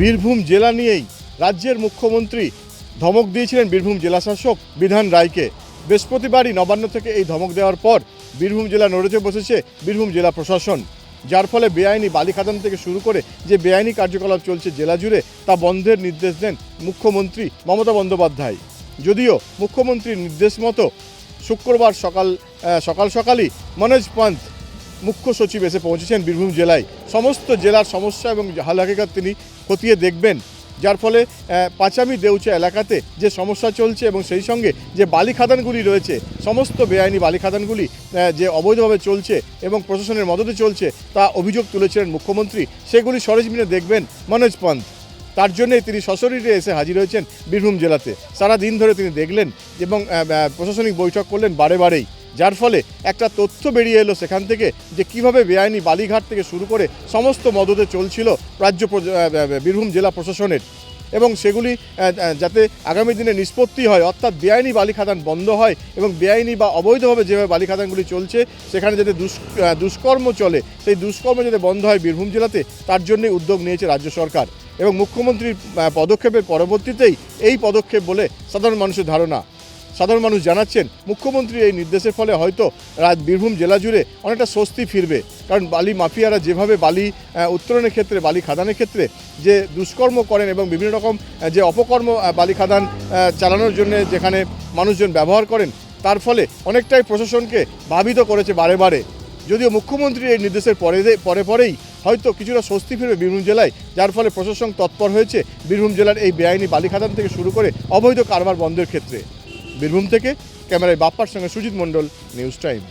বীরভূম জেলা নিয়েই রাজ্যের মুখ্যমন্ত্রী ধমক দিয়েছিলেন বীরভূম জেলাশাসক বিধান রায়কে। বৃহস্পতিবারই নবান্ন থেকে এই ধমক দেওয়ার পর বীরভূম জেলা নড়েচে বসেছে বীরভূম জেলা প্রশাসন। যার ফলে বেআইনি বালি খাদান থেকে শুরু করে যে বেআইনি কার্যকলাপ চলছে জেলা জুড়ে তা বন্ধের নির্দেশ দেন মুখ্যমন্ত্রী মমতা বন্দ্যোপাধ্যায়। যদিও মুখ্যমন্ত্রীর নির্দেশ মতো শুক্রবার সকাল সকাল সকালই মনোজ পান্ত মুখ্য সচিব এসে পৌঁছেছেন বীরভূম জেলায়। সমস্ত জেলার সমস্যা এবং হাল তিনি খতিয়ে দেখবেন। যার ফলে পাঁচামি দেউচা এলাকাতে যে সমস্যা চলছে এবং সেই সঙ্গে যে বালি খাদানগুলি রয়েছে, সমস্ত বেআইনি বালি খাদানগুলি যে অবৈধভাবে চলছে এবং প্রশাসনের মদতে চলছে, তা অভিযোগ তুলেছিলেন মুখ্যমন্ত্রী। সেগুলি সরেজমিনে দেখবেন মনোজ পন্থ। তার জন্যই তিনি সশরীরে এসে হাজির হয়েছেন বীরভূম জেলাতে। সারা দিন ধরে তিনি দেখলেন এবং প্রশাসনিক বৈঠক করলেন বারে বারেই। যার ফলে একটা তথ্য বেরিয়ে এলো সেখান থেকে যে কীভাবে বেআইনি বালিঘাট থেকে শুরু করে সমস্ত মদতে চলছিল রাজ্য বীরভূম জেলা প্রশাসনের। এবং সেগুলি যাতে আগামী দিনে নিষ্পত্তি হয়, অর্থাৎ বেআইনি বালি খাদান বন্ধ হয় এবং বেআইনি বা অবৈধভাবে যেভাবে বালি খাদানগুলি চলছে, সেখানে যাতে দুষ দুষ্কর্ম চলে, সেই দুষ্কর্ম যাতে বন্ধ হয় বীরভূম জেলাতে, তার জন্যই উদ্যোগ নিয়েছে রাজ্য সরকার। এবং মুখ্যমন্ত্রীর পদক্ষেপের পরবর্তীতেই এই পদক্ষেপ বলে সাধারণ মানুষের ধারণা। সাধারণ মানুষ জানাচ্ছেন মুখ্যমন্ত্রী এই নির্দেশের ফলে হয়তো রাজ বীরভূম জেলা জুড়ে অনেকটা স্বস্তি ফিরবে। কারণ বালি মাফিয়ারা যেভাবে বালি আহ, উত্তোলনের ক্ষেত্রে বালি খাদানের ক্ষেত্রে যে দুষ্কর্ম করেন এবং বিভিন্ন রকম যে অপকর্ম বালি খাদান চালানোর জন্য যেখানে মানুষজন ব্যবহার করেন তার ফলে অনেকটাই প্রশাসনকে ভাবিত করেছে বারে বারে। যদিও মুখ্যমন্ত্রীর এই নির্দেশের পরে পরে পরেই হয়তো কিছুটা স্বস্তি ফিরবে বীরভূম জেলায় যার ফলে প্রশাসন তৎপর হয়েছে বীরভূম জেলার এই বেআইনি বালি খাদান থেকে শুরু করে অবৈধ কারবার বন্ধের ক্ষেত্রে। বীরভূম থেকে। ক্যামেরায় বাপ্পার সঙ্গে সুজিত মণ্ডল নিউজ টাইম।